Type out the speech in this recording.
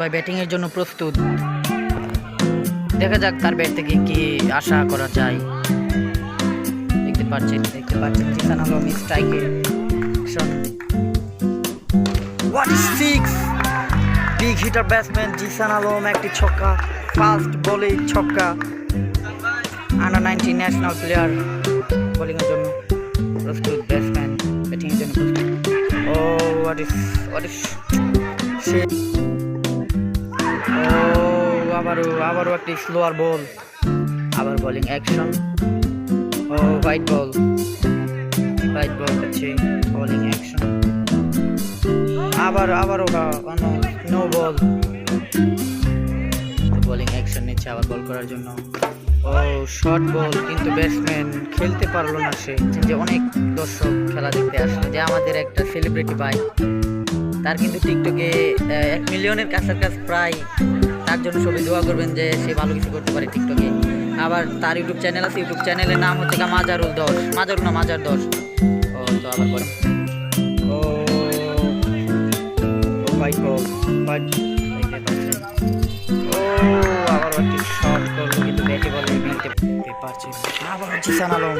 ভাই ব্যাটিং এর জন্য প্রস্তুত। দেখা যাক তার ব্যাট থেকে কি আশা করা যায়। দেখতে পাচ্ছেন দেখতে পাচ্ছেন জিসান আলম স্ট্রাইকে is six big hitter batsman Jisan Alam, একটি ছক্কা ফাস্ট বলে ছক্কা। আন্ডার নাইনটিন ন্যাশনাল প্লেয়ার বোলিংয়ের জন্য প্রস্তুত ব্যাটসম্যান ব্যাটিংয়ের জন্য প্রস্তুত। Oh what is what is সে ও, আবারও আবারও একটি স্লোয়ার বল আবার বোলিং অ্যাকশন ও হোয়াইট বল হোয়াইট বল হচ্ছে বোলিং অ্যাকশন আবার, আবারও নো বল বোলিং অ্যাকশন নিচ্ছে আবার বল করার জন্য। ও শর্ট বল কিন্তু ব্যাটসম্যান খেলতে পারল না সে। যে অনেক দর্শক খেলা দেখতে আসলো যে আমাদের একটা সেলিব্রিটি ভাই তার কিন্তু টিকটকে এক মিলিয়নের কাছাকাছি প্রায় তার জন্য সবাই দোয়া করবেন যে সে ভালো কিছু করতে পারে টিকটকে আবার তার ইউটিউব চ্যানেল আছে ইউটিউব চ্যানেলের নাম হচ্ছে গা মাজারুল দশ। মাজারুল না, মাজার দশ। ও, তো আবার করেন ও ভাই আবার একটি কিন্তু। আবার জিসান আলম।